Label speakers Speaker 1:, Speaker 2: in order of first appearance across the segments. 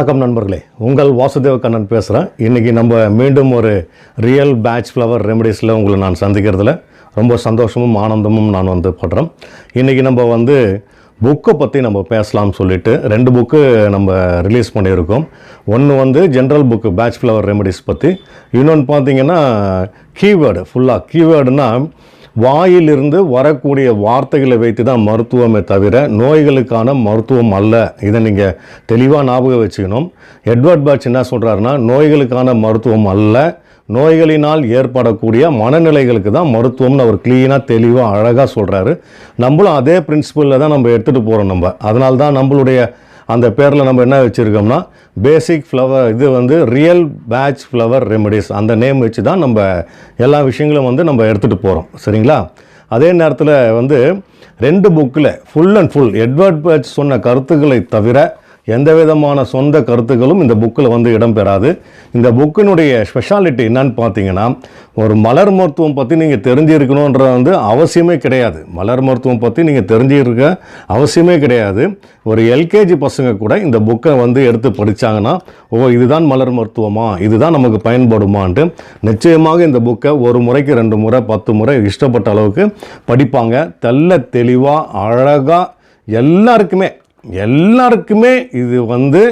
Speaker 1: வணக்கம் நண்பர்களே. உங்கள் வாசுதேவ கண்ணன் பேசுகிறேன் இன்றைக்கி நம்ம மீண்டும் ஒரு ரியல் பேட்ச் ஃப்ளவர் ரெமடிஸில் உங்களை நான் சந்திக்கிறதுல ரொம்ப சந்தோஷமும் ஆனந்தமும் நான் வந்து படுறேன். இன்றைக்கி நம்ம வந்து புக்கை பற்றி நம்ம பேசலாம்னு சொல்லிட்டு ரெண்டு புக்கு நம்ம ரிலீஸ் பண்ணியிருக்கோம். ஒன்று வந்து general book Bach flower remedies பற்றி இன்னொன்று பார்த்தீங்கன்னா கீவேர்டு ஃபுல்லாக கீவேர்டுனால் வாயிலிருந்து வரக்கூடிய வார்த்தைகளை வைத்து தான் மருத்துவமே தவிர நோய்களுக்கான மருத்துவம் அல்ல. இதை நீங்கள் தெளிவாக ஞாபகம் வச்சுக்கணும். எட்வர்ட் பாட்ச் என்ன சொல்கிறாருன்னா நோய்களுக்கான மருத்துவம் அல்ல. நோய்களினால் ஏற்படக்கூடிய மனநிலைகளுக்கு தான் மருத்துவம்னு அவர் க்ளீனாக தெளிவாக அழகாக சொல்கிறாரு நம்மளும் அதே பிரின்சிபலில் தான் நம்ம எடுத்துகிட்டு போகிறோம் நம்ம. அதனால்தான் நம்மளுடைய அந்த பேரில் நம்ம என்ன வச்சுருக்கோம்னா பேசிக் ஃப்ளவர் இது வந்து ரியல் பேட்ச் ஃப்ளவர் ரெமடிஸ் அந்த நேம் வச்சு தான் நம்ம எல்லா விஷயங்களும் வந்து நம்ம எடுத்துகிட்டு போகிறோம் சரிங்களா? அதே நேரத்தில் வந்து ரெண்டு புக்கில் full and full Edward Bach சொன்ன கருத்துக்களை தவிர எந்த விதமான சொந்த கருத்துக்களும் இந்த புக்கில் வந்து இடம்பெறாது. இந்த புக்கினுடைய ஸ்பெஷாலிட்டி என்னன்னு பார்த்தீங்கன்னா ஒரு மலர் மருத்துவம் பற்றி நீங்கள் தெரிஞ்சிருக்கணுன்ற வந்து அவசியமே கிடையாது. மலர் மருத்துவம் பற்றி நீங்கள் தெரிஞ்சிருக்க அவசியமே கிடையாது. ஒரு எல்கேஜி பசங்க கூட இந்த புக்கை வந்து எடுத்து படித்தாங்கன்னா ஓ இதுதான் மலர் மருத்துவமா? இதுதான் நமக்கு பயன்படுமான்ட்டு நிச்சயமாக இந்த புக்கை ஒரு முறைக்கு ரெண்டு முறை பத்து முறை இஷ்டப்பட்ட அளவுக்கு படிப்பாங்க. தெல்ல தெளிவாக அழகாக எல்லாருக்குமே எல்லாருக்குமே இது வந்து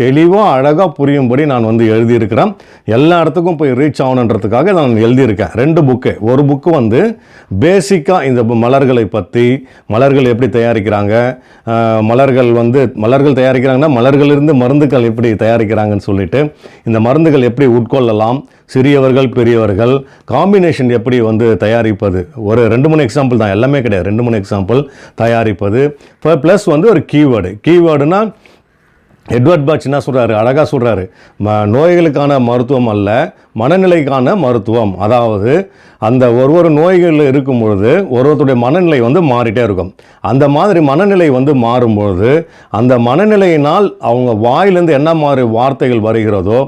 Speaker 1: தெளிவாக அழகாக புரியும்படி நான் வந்து எழுதியிருக்கிறேன். எல்லா இடத்துக்கும் போய் ரீச் ஆகணுன்றதுக்காக நான் எழுதியிருக்கேன். ரெண்டு புக்கு ஒரு புக்கு வந்து பேசிக்காக இந்த மலர்களை பற்றி மலர்கள் எப்படி தயாரிக்கிறாங்க மலர்கள் வந்து மலர்கள் தயாரிக்கிறாங்கன்னா மலர்களிலிருந்து மருந்துகள் எப்படி தயாரிக்கிறாங்கன்னு சொல்லிட்டு இந்த மருந்துகள் எப்படி உட்கொள்ளலாம் சிறியவர்கள் பெரியவர்கள் காம்பினேஷன் எப்படி வந்து தயாரிப்பது. ஒரு ரெண்டு மூணு எக்ஸாம்பிள் தான். எல்லாமே கிடையாது. ரெண்டு மூணு எக்ஸாம்பிள் தயாரிப்பது. ப்ளஸ் வந்து ஒரு கீவேர்டு கீவேர்டுனால் எட்வர்ட் பாட்ச் என்ன சொல்கிறாரு அழகாக சொல்கிறாரு ம நோய்களுக்கான மருத்துவம் அல்ல மனநிலைக்கான மருத்துவம். அதாவது அந்த ஒரு ஒரு நோய்களில் இருக்கும் பொழுது ஒரு ஒருத்தருடைய மனநிலை வந்து மாறிட்டே இருக்கும். அந்த மாதிரி மனநிலை வந்து மாறும்பொழுது அந்த மனநிலையினால் அவங்க வாயிலிருந்து என்ன மாதிரி வார்த்தைகள் வருகிறதோ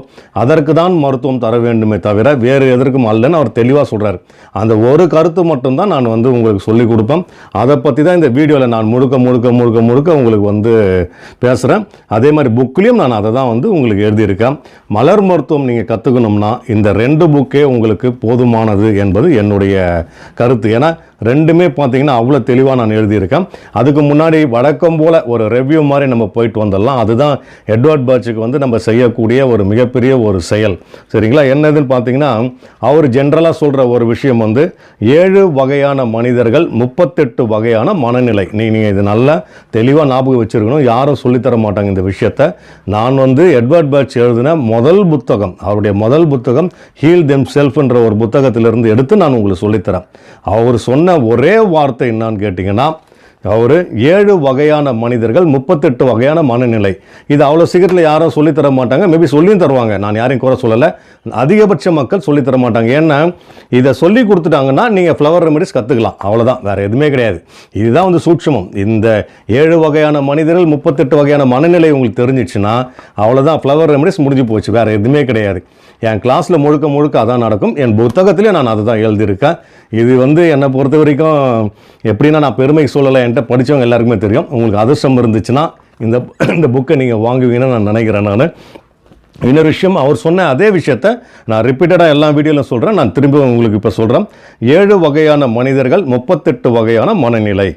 Speaker 1: அதற்கு தான் மருத்துவம் தர வேண்டுமே தவிர வேறு எதற்கும் அல்லன்னு அவர் தெளிவாக சொல்கிறார் அந்த ஒரு கருத்து மட்டும்தான் நான் வந்து உங்களுக்கு சொல்லிக் கொடுப்பேன். அதை பற்றி தான் இந்த வீடியோவில் நான் முழுக்க முழுக்க முழுக்க முழுக்க உங்களுக்கு வந்து பேசுகிறேன் அதே மாதிரி புக்லேயும் நான் அதை தான் வந்து உங்களுக்கு எழுதியிருக்கேன். மலர் மருத்துவம் நீங்கள் கற்றுக்கணும்னா இந்த ரெண்டு புக்கே உங்களுக்கு போதுமானது என்பது என்னுடைய கருத்து. ஏன்னா ரெண்டுமே பார்த்தீங்கன்னா அவ்வளோ தெளிவாக நான் எழுதியிருக்கேன். அதுக்கு முன்னாடி வழக்கம் போல் ஒரு ரெவ்யூ மாதிரி நம்ம போயிட்டு வந்துடலாம். அதுதான் எட்வர்ட் பர்ச்சுக்கு வந்து நம்ம செய்யக்கூடிய ஒரு மிகப்பெரிய ஒரு செயல். சரிங்களா? என்னதுன்னு பார்த்தீங்கன்னா அவர் ஜென்ரலாக சொல்கிற ஒரு விஷயம் வந்து ஏழு வகையான மனிதர்கள் முப்பத்தெட்டு வகையான மனநிலை. நீ நீங்கள் இது நல்லா தெளிவாக ஞாபகம் வச்சுருக்கணும். யாரும் சொல்லித்தர மாட்டாங்க இந்த விஷயத்த. நான் வந்து எட்வர்ட் பர்ச் எழுதின முதல் புத்தகம் அவருடைய முதல் புத்தகம் ஹீல் தெம் செல்ஃப்ன்ற ஒரு புத்தகத்திலிருந்து எடுத்து நான் உங்களுக்கு சொல்லித்தரேன். அவர் சொன்ன ஒரே வார்த்தை என்னன்னு கேட்டிங்கன்னா அவர் ஏழு வகையான மனிதர்கள் முப்பத்தெட்டு வகையான மனநிலை. இது அவ்வளோ சீக்கிரத்தில் யாரும் சொல்லித் தர மாட்டாங்க. மேபி சொல்லியும் தருவாங்க. நான் யாரையும் குறை சொல்லலை. அதிகபட்ச மக்கள் சொல்லித் தர மாட்டாங்க. ஏன்னா இதை சொல்லி கொடுத்துட்டாங்கன்னா நீங்கள் ஃப்ளவர் ரெமடிஸ் கற்றுக்கலாம் அவ்வளோதான் வேறு எதுவுமே கிடையாது. இதுதான் வந்து சூட்சமம். இந்த ஏழு வகையான மனிதர்கள் முப்பத்தெட்டு வகையான மனநிலை உங்களுக்கு தெரிஞ்சிச்சுன்னா அவ்வளோதான் ஃப்ளவர் ரெமடிஸ் முடிஞ்சு போச்சு. வேறு எதுவுமே கிடையாது. என் கிளாஸில் முழுக்க முழுக்க அதான் நடக்கும். என் புத்தகத்திலே நான் அதை தான் எழுதியிருக்கேன். இது வந்து என்னை பொறுத்த வரைக்கும் எப்படின்னா நான் பெருமை சொல்லலை. என்கிட்ட படித்தவங்க எல்லாருக்குமே தெரியும். உங்களுக்கு அதிர்ஷ்டம் இருந்துச்சுன்னா இந்த இந்த புக்கை நீங்கள் வாங்குவீங்கன்னு நான் நினைக்கிறேன் நான். இன்னொரு விஷயம் அவர் சொன்ன அதே விஷயத்த நான் ரிப்பீட்டடாக எல்லா வீடியோவிலும் சொல்கிறேன் நான் திரும்ப உங்களுக்கு இப்போ சொல்கிறேன் ஏழு வகையான மனிதர்கள் முப்பத்தெட்டு வகையான மனநிலை.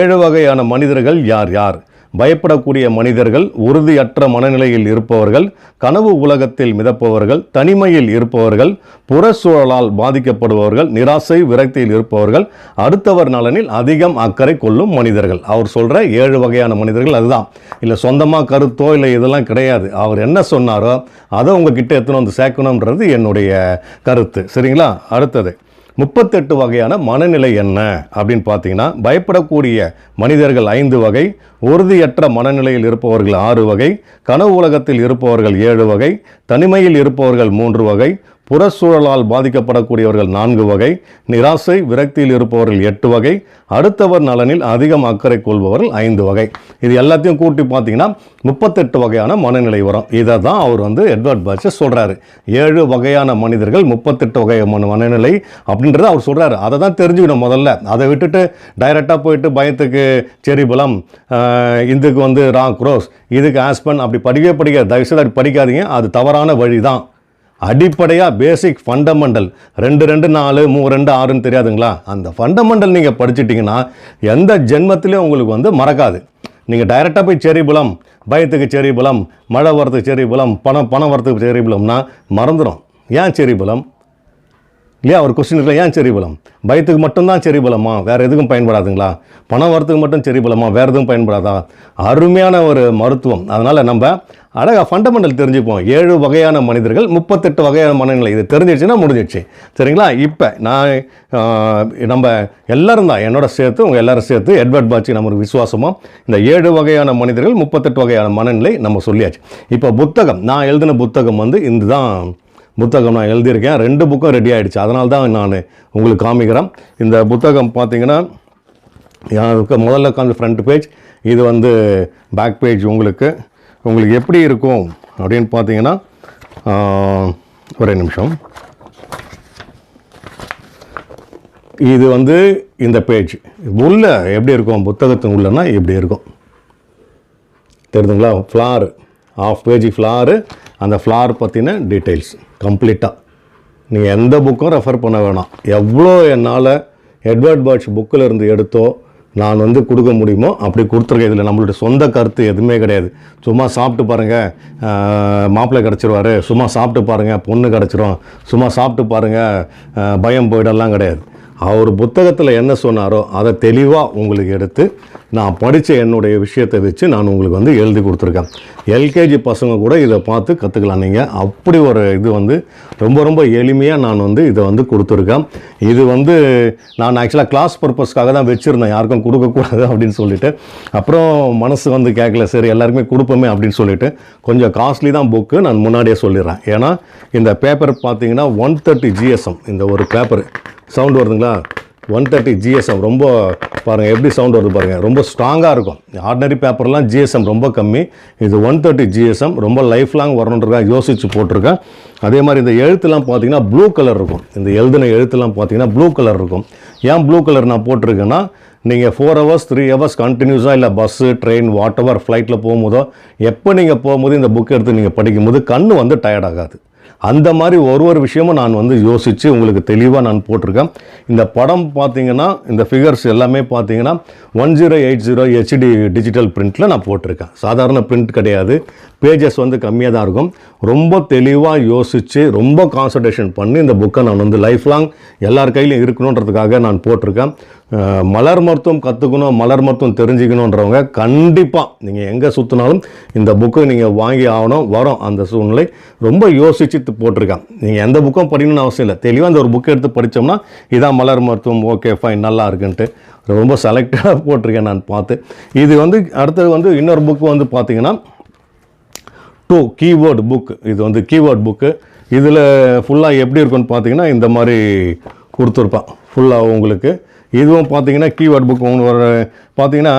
Speaker 1: ஏழு வகையான மனிதர்கள் யார் யார்? பயப்படக்கூடிய மனிதர்கள் உறுதியற்ற மனநிலையில் இருப்பவர்கள் கனவு உலகத்தில் மிதப்பவர்கள் தனிமையில் இருப்பவர்கள் புற சூழலால் பாதிக்கப்படுபவர்கள் நிராசை விரக்தியில் இருப்பவர்கள் அடுத்தவர் நலனில் அதிகம் அக்கறை கொள்ளும் மனிதர்கள். அவர் சொல்கிற ஏழு வகையான மனிதர்கள் அதுதான். இல்லை சொந்தமாக கருத்தோ இல்லை இதெல்லாம் கிடையாது. அவர் என்ன சொன்னாரோ அதை உங்ககிட்ட எத்தனை வந்து சேர்க்கணுன்றது என்னுடைய கருத்து. சரிங்களா? அடுத்தது. முப்பத்தெட்டு வகையான மனநிலை என்ன அப்படின்னு பார்த்தீங்கன்னா பயப்படக்கூடிய மனிதர்கள் ஐந்து வகை உறுதியற்ற மனநிலையில் இருப்பவர்கள் ஆறு வகை கனவு உலகத்தில் இருப்பவர்கள் ஏழு வகை தனிமையில் இருப்பவர்கள் மூன்று வகை புறச்சூழலால் பாதிக்கப்படக்கூடியவர்கள் நான்கு வகை நிராசை விரக்தியில் இருப்பவர்கள் எட்டு வகை அடுத்தவர் நலனில் அதிகம் அக்கறை கொள்பவர்கள் ஐந்து வகை. இது எல்லாத்தையும் கூட்டி பார்த்தீங்கன்னா முப்பத்தெட்டு வகையான மனநிலை வரும். இதை தான் அவர் வந்து எட்வர்ட் பர்ச்சஸ் சொல்கிறாரு ஏழு வகையான மனிதர்கள் முப்பத்தெட்டு வகையான மனநிலை அப்படின்றத அவர் சொல்கிறாரு அதை தான் தெரிஞ்சுக்கணும் முதல்ல. அதை விட்டுட்டு டைரெக்டாக போயிட்டு பயத்துக்கு செரிபலம் இதுக்கு வந்து ரா குரோஸ் இதுக்கு ஆஸ்பன் அப்படி படிக்கவே படிக்காது. தயவுசெய்து அப்படி படிக்காதீங்க. அது தவறான வழி தான் அடிப்படையாக பேசிக் ஃபண்டமெண்டல் ரெண்டு ரெண்டு நாலு மூ ரெண்டு ஆறுன்னு தெரியாதுங்களா? அந்த ஃபண்டமெண்டல் நீங்கள் படிச்சிட்டிங்கன்னா எந்த ஜென்மத்திலையும் உங்களுக்கு வந்து மறக்காது. நீங்கள் டைரெக்டாக போய் செரிபுலம் பயத்துக்கு செரிபுலம் மழை வரத்துக்கு செரிபுலம் பணம் பணம் வரத்துக்கு செரிபுலம்னா மறந்துடும் ஏன் செரிபுலம் இல்லையா? ஒரு கொஸ்டின் இருக்கல ஏன் செரிபலம் பயத்துக்கு மட்டும்தான் செரிபலமா வேறு எதுக்கும் பயன்படாதுங்களா? பணம் வரத்துக்கு மட்டும் செரிபலமா வேறு எதுவும் பயன்படாதா? அருமையான ஒரு மருத்துவம். அதனால் நம்ம அழகாக ஃபண்டமெண்டல் தெரிஞ்சுப்போம் ஏழு வகையான மனிதர்கள் முப்பத்தெட்டு வகையான மனநிலை. இது தெரிஞ்சிடுச்சுன்னா முடிஞ்சிடுச்சு. சரிங்களா? இப்போ நான் நம்ம எல்லோரும் தான் என்னோட சேர்த்து உங்கள் எல்லோரும் சேர்த்து எட்வர்ட் பாட்சி நமக்கு விசுவாசமாக இந்த ஏழு வகையான மனிதர்கள் முப்பத்தெட்டு வகையான மனநிலை நம்ம சொல்லியாச்சு. இப்போ புத்தகம் நான் எழுதின புத்தகம் வந்து இதுதான். புத்தகம் நான் எழுதியிருக்கேன். ரெண்டு புக்கும் ரெடி ஆகிடுச்சு அதனால தான் நான் உங்களுக்கு காமிக்கிறேன். இந்த புத்தகம் பார்த்தீங்கன்னா எனக்கு முதல்ல உட்காந்து ஃப்ரண்ட் பேஜ் இது வந்து பேக் பேஜ் உங்களுக்கு. உங்களுக்கு எப்படி இருக்கும் அப்படின்னு பார்த்தீங்கன்னா ஒரே நிமிஷம். இது வந்து இந்த பேஜ் உள்ள எப்படி இருக்கும்? புத்தகத்தின் உள்ளனா இப்படி இருக்கும். தெரியுதுங்களா? ஃப்ளாரு ஆஃப் பேஜ் ஃப்ளாரு அந்த ஃப்ளார் பற்றின டீட்டெயில்ஸ் கம்ப்ளீட்டாக நீங்கள் எந்த புக்கும் ரெஃபர் பண்ண வேணாம். எவ்வளோ என்னால் எட்வர்ட் பாட்ச் புக்கில் இருந்து எடுத்தோ நான் வந்து கொடுக்க முடியுமோ அப்படி கொடுத்துருக்கேன் இதில் நம்மளுடைய சொந்த கருத்து எதுவுமே கிடையாது. சும்மா சாப்பிட்டு பாருங்கள் மாப்பிள்ளை கிடச்சிருவாரு. சும்மா சாப்பிட்டு பாருங்கள் பொண்ணு கிடச்சிரும். சும்மா சாப்பிட்டு பாருங்கள் பயம் போயிடலாம் கிடையாது. அவர் புத்தகத்தில் என்ன சொன்னாரோ அதை தெளிவாக உங்களுக்கு எடுத்து நான் படித்த என்னுடைய விஷயத்தை வச்சு நான் உங்களுக்கு வந்து எழுதி கொடுத்துருக்கேன். எல்கேஜி பசங்க கூட இதை பார்த்து கற்றுக்கலாம் நீங்கள் அப்படி ஒரு இது வந்து ரொம்ப ரொம்ப எளிமையாக நான் வந்து இதை வந்து கொடுத்துருக்கேன். இது வந்து நான் ஆக்சுவலாக கிளாஸ் பர்பஸ்க்காக தான் வச்சுருந்தேன். யாருக்கும் கொடுக்கக்கூடாது அப்படின்னு சொல்லிட்டு. அப்புறம் மனசு வந்து கேட்கல சரி எல்லாருக்குமே கொடுப்போமே அப்படின்னு சொல்லிட்டு கொஞ்சம் காஸ்ட்லி தான் புக்கு நான் முன்னாடியே சொல்லிடுறேன். ஏன்னா இந்த பேப்பர் பார்த்தீங்கன்னா ஒன் தேர்ட்டி ஜிஎஸ்எம் இந்த ஒரு பேப்பர் சவுண்ட் வருதுங்களா? ஒன் தேர்ட்டி ஜிஎஸ்எம் ரொம்ப பாருங்கள் எப்படி சவுண்ட் வருது பாருங்கள் ரொம்ப ஸ்ட்ராங்காக இருக்கும். ஆர்டினரி பேப்பர்லாம் ஜிஎஸ்எம் ரொம்ப கம்மி. இது ஒன் தேர்ட்டி ஜிஎஸ்எம் ரொம்ப லைஃப் லாங் வரணுன்றதுக்காக யோசித்து போட்டிருக்கேன். அதே மாதிரி இந்த எழுத்துலாம் பார்த்தீங்கன்னா ப்ளூ கலர் இருக்கும். இந்த எழுதின எழுத்துலாம் பார்த்தீங்கன்னா ப்ளூ கலர் இருக்கும். ஏன் ப்ளூ கலர் நான் போட்டிருக்கேன்னா நீங்கள் ஃபோர் ஹவர்ஸ் த்ரீ ஹவர்ஸ் கண்டினியூஸாக இல்லை பஸ்ஸு ட்ரெயின் வாட் எவர் ஃப்ளைட்டில் போகும்போதோ எப்போ நீங்கள் போகும்போது இந்த புக் எடுத்து நீங்கள் படிக்கும்போது கண் வந்து டயர்ட் ஆகாது. அந்த மாதிரி ஒரு ஒரு விஷயமும் நான் வந்து யோசித்து உங்களுக்கு தெளிவாக நான் போட்டிருக்கேன். இந்த படம் பார்த்தீங்கன்னா இந்த ஃபிகர்ஸ் எல்லாமே பார்த்தீங்கன்னா one zero eight zero HD digital பிரிண்ட்டில் நான் போட்டிருக்கேன். சாதாரண பிரிண்ட் கிடையாது. பேஜஸ் வந்து கம்மியாக தான் இருக்கும். ரொம்ப தெளிவாக யோசித்து ரொம்ப கான்சன்ட்ரேஷன் பண்ணி இந்த புக்கை நான் வந்து லைஃப் லாங் எல்லார் கையிலையும் இருக்கணுன்றதுக்காக நான் போட்டிருக்கேன். மலர் மருத்துவம் கற்றுக்கணும் மலர் மருத்துவம் தெரிஞ்சுக்கணுன்றவங்க கண்டிப்பாக நீங்கள் எங்கே சுற்றினாலும் இந்த புக்கு நீங்கள் வாங்கி ஆகணும் வரும் அந்த சூழ்நிலை. ரொம்ப யோசித்து போட்டிருக்கேன் நீங்கள் எந்த புக்கும் படிக்கணும்னு அவசியம் இல்லை. தெளிவாக அந்த ஒரு புக் எடுத்து படித்தோம்னா இதான் மலர் மருத்துவம் ஓகே ஃபைன் நல்லா இருக்குன்ட்டு. ரொம்ப செலக்டாக போட்டிருக்கேன் நான் பார்த்து. இது வந்து அடுத்தது வந்து இன்னொரு புக்கு வந்து பார்த்தீங்கன்னா டூ கீவேர்டு புக்கு இது வந்து கீவேர்டு புக்கு இதில் ஃபுல்லாக எப்படி இருக்குன்னு பார்த்தீங்கன்னா இந்த மாதிரி கொடுத்துருப்பான். ஃபுல்லாக உங்களுக்கு. இதுவும் பார்த்தீங்கன்னா கீவேர்ட் புக் ஒரு பார்த்தீங்கன்னா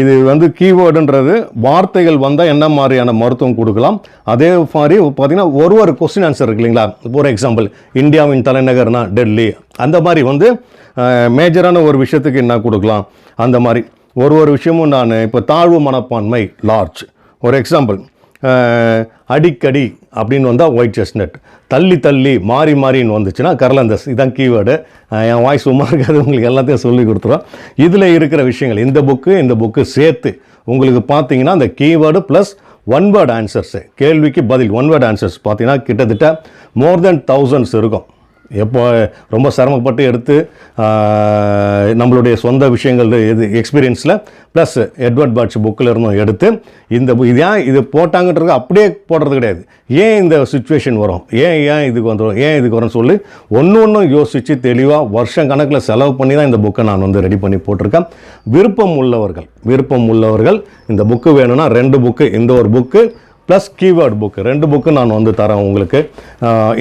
Speaker 1: இது வந்து கீவேர்டுன்றது வார்த்தைகள் வந்தால் என்ன மாதிரியான மருத்துவம் கொடுக்கலாம்? அதே மாதிரி பார்த்தீங்கன்னா ஒரு ஒரு கொஸ்டின் ஆன்சர் இருக்கு இல்லைங்களா? ஃபார் எக்ஸாம்பிள் இந்தியாவின் தலைநகர்னா டெல்லி. அந்த மாதிரி வந்து மேஜரான ஒரு விஷயத்துக்கு என்ன கொடுக்கலாம்? அந்த மாதிரி ஒரு ஒரு விஷயமும் நான் இப்போ தாழ்வு மனப்பான்மை லார்ஜ் ஒரு எக்ஸாம்பிள் அடிக்கடி அப்படின்னு வந்தால் ஒயிட் செஸ்னட் தள்ளி தள்ளி மாறி மாறின்னு வந்துச்சுன்னா கரலந்தஸ். இதான் கீவேர்டு என் வாய்ஸ் சும்மா இருக்காது உங்களுக்கு எல்லாத்தையும் சொல்லி கொடுத்துருவோம் இதில் இருக்கிற விஷயங்கள் இந்த புக்கு இந்த புக்கு சேர்த்து உங்களுக்கு பார்த்தீங்கன்னா அந்த keyword plus one word answers கேள்விக்கு பதில் ஒன் வேர்ட் ஆன்சர்ஸ் பார்த்தீங்கன்னா கிட்டத்தட்ட மோர் தென் தௌசண்ட்ஸ் இருக்கும். எப்போ ரொம்ப சிரமப்பட்டு எடுத்து நம்மளுடைய சொந்த விஷயங்கள் இது எக்ஸ்பீரியன்ஸில் ப்ளஸ் எட்வர்ட் பாட்ச் புக்கில் இருந்தும் எடுத்து இந்த இது ஏன் இது போட்டாங்கன்றது அப்படியே போடுறது கிடையாது. ஏன் இந்த சுச்சுவேஷன் வரும்? ஏன் ஏன் இதுக்கு வந்துடும் ஏன் இதுக்கு வரும்னு சொல்லி ஒன்று ஒன்றும் யோசித்து தெளிவாக வருஷம் கணக்கில் செலவு பண்ணி தான் இந்த புக்கை நான் வந்து ரெடி பண்ணி போட்டிருக்கேன். விருப்பம் உள்ளவர்கள் விருப்பம் உள்ளவர்கள் இந்த புக்கு வேணும்னா ரெண்டு புக்கு இந்த ஒரு புக்கு ப்ளஸ் கீவேர்ட் புக்கு ரெண்டு புக்கு நான் வந்து தரேன் உங்களுக்கு.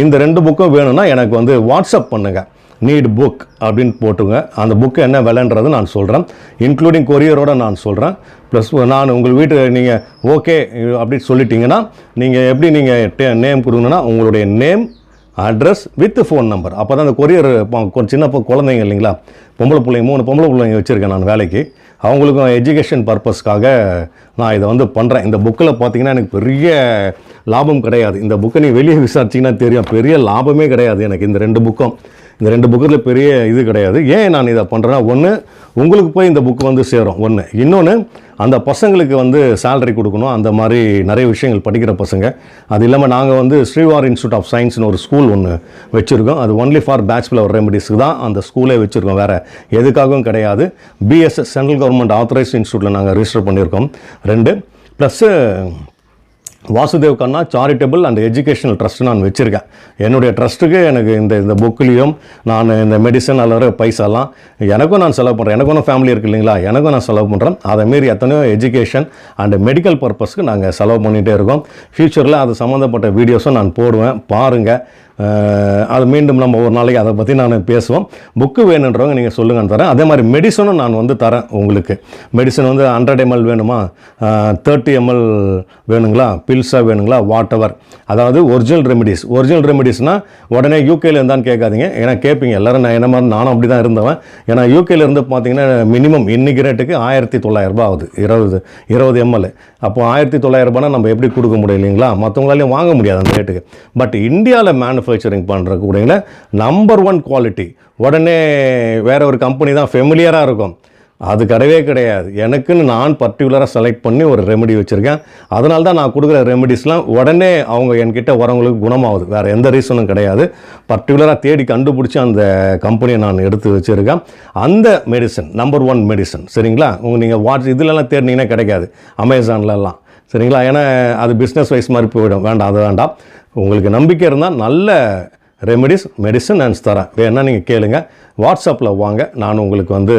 Speaker 1: இந்த ரெண்டு புக்கும் வேணும்னா எனக்கு வந்து வாட்ஸ்அப் பண்ணுங்கள் நீட் புக் அப்படின்னு போட்டுங்க. அந்த புக்கு என்ன விலைன்றது நான் சொல்கிறேன் இன்க்ளூடிங் கொரியரோட நான் சொல்கிறேன் ப்ளஸ் நான் உங்கள் வீட்டு நீங்கள் ஓகே அப்படின்னு சொல்லிட்டீங்கன்னா நீங்கள் எப்படி நீங்கள் நேம் கொடுங்கன்னா உங்களுடைய name address with phone number அப்போ தான் அந்த கொரியர் சின்ன குழந்தைங்க இல்லைங்களா? பொம்பளை பிள்ளைங்க மூணு பொம்பளை பிள்ளைங்க வச்சுருக்கேன் நான் வேலைக்கு. அவங்களுக்கும் எஜுகேஷன் பர்பஸ்க்காக நான் இதை வந்து பண்ணுறேன் இந்த புக்கில் பார்த்தீங்கன்னா எனக்கு பெரிய லாபம் கிடையாது. இந்த புக்கை நீ வெளியே விசாரிச்சிங்கன்னா தெரியும். பெரிய லாபமே கிடையாது எனக்கு இந்த ரெண்டு புக்கும் இந்த ரெண்டு புக்கில் பெரிய இது கிடையாது. ஏன் நான் இதை பண்ணுறேன்னா ஒன்று உங்களுக்கு போய் இந்த புக்கு வந்து சேரும். ஒன்று இன்னொன்று அந்த பசங்களுக்கு வந்து சேலரி கொடுக்கணும். அந்த மாதிரி நிறைய விஷயங்கள் படிக்கிற பசங்க. அது இல்லாமல் நாங்கள் வந்து ஸ்ரீவார் இன்ஸ்டியூட் ஆஃப் சயின்ஸ்னு ஒரு ஸ்கூல் ஒன்று வச்சுருக்கோம். அது ஒன்லி ஃபார் பேச்சுலர் ரெமடிஸ்க்கு தான் அந்த ஸ்கூலே வச்சுருக்கோம். வேறு எதுக்காகவும் கிடையாது. பிஎஸ்எஸ் சென்ட்ரல் கவர்மெண்ட் ஆத்தரைஸ்ட் இன்ஸ்டியூட்டில் நாங்கள் ரிஜிஸ்டர் பண்ணியிருக்கோம். ரெண்டு plus Vasudev Kanna charitable and educational trust நான் வச்சுருக்கேன். என்னுடைய ட்ரஸ்ட்டுக்கு எனக்கு இந்த இந்த புக்லேயும் நான் இந்த மெடிசன் அல்லது பைசாலாம் எனக்கும் நான் செலவு பண்ணுறேன் எனக்கும் ஃபேமிலி இருக்கு இல்லைங்களா? எனக்கும் நான் செலவு பண்ணுறேன் அதை மாரி எத்தனையோ எஜுகேஷன் அண்ட் மெடிக்கல் பர்பஸ்க்கு நாங்கள் செலவு பண்ணிகிட்டே இருக்கோம். ஃப்யூச்சரில் அது சம்மந்தப்பட்ட வீடியோஸும் நான் போடுவேன். பாருங்கள் அது மீண்டும் நம்ம ஒரு நாளைக்கு அதை பற்றி நான் பேசுவோம். புக்கு வேணுன்றவங்க நீங்கள் சொல்லுங்கன்னு தரேன். அதே மாதிரி மெடிசனும் நான் வந்து தரேன் உங்களுக்கு. மெடிசன் வந்து ஹண்ட்ரட் எம்எல் வேணுமா? தேர்ட்டி எம்எல் வேணுங்களா? பில்ஸாக வேணுங்களா? வாட் எவர் அதாவது ஒரிஜினல் ரெமிடிஸ் ஒரிஜினல் ரெமிடிஸ்னால் உடனே யூகேல இருந்தான்னு கேட்காதீங்க. ஏன்னா கேட்பீங்க எல்லாரும் நான் என்ன மாதிரி நானும் அப்படி தான் இருந்தவன். ஏன்னா யூகேல இருந்து பார்த்தீங்கன்னா மினிமம் இன்னைக்கு ரேட்டுக்கு ஆயிரத்தி தொள்ளாயிரரூபா ஆகுது. இருபது இருபது எம்எல் அப்போ ஆயிரத்தி தொள்ளாயிரரூபானா நம்ம எப்படி கொடுக்க முடியும் இல்லைங்களா? மற்றவங்களாலையும் வாங்க முடியாது அந்த ரேட்டுக்கு பட் இந்தியாவில் மேனு மேனுஃபேக்சரிங் பண்ணுற நம்பர் ஒன் குவாலிட்டி உடனே வேற ஒரு கம்பெனி தான் ஃபெமிலியராக இருக்கும். அது கிடையவே கிடையாது. எனக்குன்னு நான் பர்டிகுலராக செலக்ட் பண்ணி ஒரு ரெமெடி வச்சுருக்கேன். அதனால தான் நான் கொடுக்குற ரெமெடிஸ்லாம் உடனே அவங்க என்கிட்ட வரவங்களுக்கு குணமாகுது. வேறு எந்த ரீசனும் கிடையாது. பர்டிகுலராக தேடி கண்டுபிடிச்சி அந்த கம்பெனியை நான் எடுத்து வச்சுருக்கேன். அந்த மெடிசன் நம்பர் ஒன் மெடிசன் சரிங்களா? உங்கள் நீங்கள் வாட்ஸ் இதுலலாம் தேடினீங்கன்னா கிடைக்காது. அமேசான்லலாம் சரிங்களா? ஏன்னா அது பிஸ்னஸ் வைஸ் மாதிரி போயிடும். வேண்டாம் அது வேண்டாம். உங்களுக்கு நம்பிக்கை இருந்தால் நல்ல ரெமெடிஸ் மெடிசன் நான் தரேன் வேணால் நீங்கள் கேளுங்க. வாட்ஸ்அப்பில் வாங்க. நான் உங்களுக்கு வந்து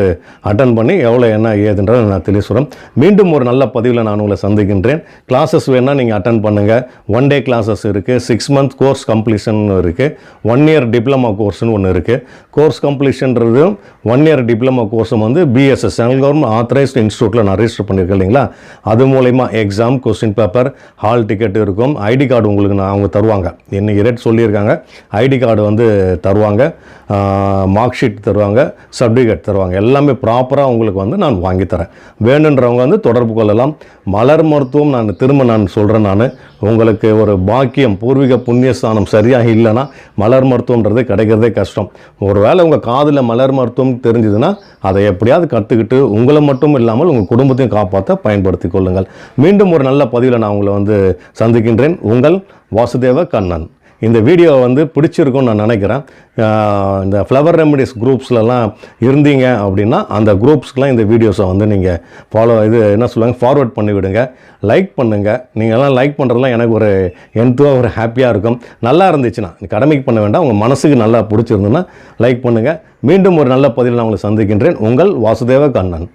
Speaker 1: அட்டன் பண்ணி எவ்வளோ என்ன ஏதுன்றதை நான் தெளிவு சொல்கிறேன் மீண்டும் ஒரு நல்ல பதிவில் நான் உங்களை சந்திக்கின்றேன். கிளாஸஸ் வேணால் நீங்கள் அட்டன் பண்ணுங்கள் ஒன் டே கிளாஸஸ் இருக்குது சிக்ஸ் மந்த் கோர்ஸ் கம்ப்ளீஷன் இருக்குது ஒன் இயர் டிப்ளமா கோர்ஸ்னு ஒன்று இருக்குது கோர்ஸ் கம்ப்ளீஷன்றதும் ஒன் இயர் டிப்ளமா கோர்ஸும் வந்து பிஎஸ்எஸ் சென்ட்ரல் கவர்மெண்ட் ஆத்தரைஸ்ட் இன்ஸ்டியூட்டில் நான் ரெஜிஸ்டர் பண்ணியிருக்கேன் இல்லைங்களா? அது மூலயமா exam question paper hall ticket இருக்கும். ஐடி கார்டு உங்களுக்கு நான் அவங்க தருவாங்க. இன்றைக்கி ரேட் சொல்லியிருக்காங்க. ஐடி கார்டு வந்து தருவாங்க. மார்க் ஷீட் தருவாங்க சர்டிஃபிகேட் தருவாங்க. எல்லாமே ப்ராப்பராக உங்களுக்கு வந்து நான் வாங்கி தரேன். வேணுன்றவங்க வந்து தொடர்பு கொள்ளலாம். மலர் மருத்துவம் நான் திரும்ப நான் சொல்கிறேன் நான். உங்களுக்கு ஒரு பாக்கியம் பூர்வீக புண்ணியஸ்தானம் சரியாக இல்லைன்னா மலர் மருத்துவம்ன்றது கிடைக்கிறதே கஷ்டம். ஒருவேளை உங்கள் காதில் மலர் மருத்துவம் தெரிஞ்சதுன்னா அதை எப்படியாவது கற்றுக்கிட்டு உங்களை மட்டும் இல்லாமல் உங்கள் குடும்பத்தையும் காப்பாற்ற பயன்படுத்தி கொள்ளுங்கள். மீண்டும் ஒரு நல்ல பதிவில் நான் உங்களை வந்து சந்திக்கின்றேன். உங்கள் வாசுதேவ கண்ணன். இந்த வீடியோ வந்து பிடிச்சிருக்கும்னு நான் நினைக்கிறேன். இந்த ஃப்ளவர் ரெமடிஸ் குரூப்ஸ்லலாம் இருந்தீங்க அப்படின்னா அந்த குரூப்ஸ்க்கெலாம் இந்த வீடியோஸை வந்து நீங்கள் ஃபாலோ இது என்ன சொல்லுவாங்க ஃபார்வர்ட் பண்ணி விடுங்க லைக் பண்ணுங்கள் நீங்கள்லாம் லைக் பண்ணுறதுலாம் எனக்கு ஒரு என்த்துவாக ஒரு ஹாப்பியாக இருக்கும். நல்லா இருந்துச்சுன்னா கடமைக்கு பண்ண வேண்டாம். உங்கள் மனசுக்கு நல்லா பிடிச்சிருந்துன்னா லைக் பண்ணுங்கள் மீண்டும் ஒரு நல்ல பதிவில் நான் உங்களை சந்திக்கின்றேன். உங்கள் வாசுதேவ கண்ணன்.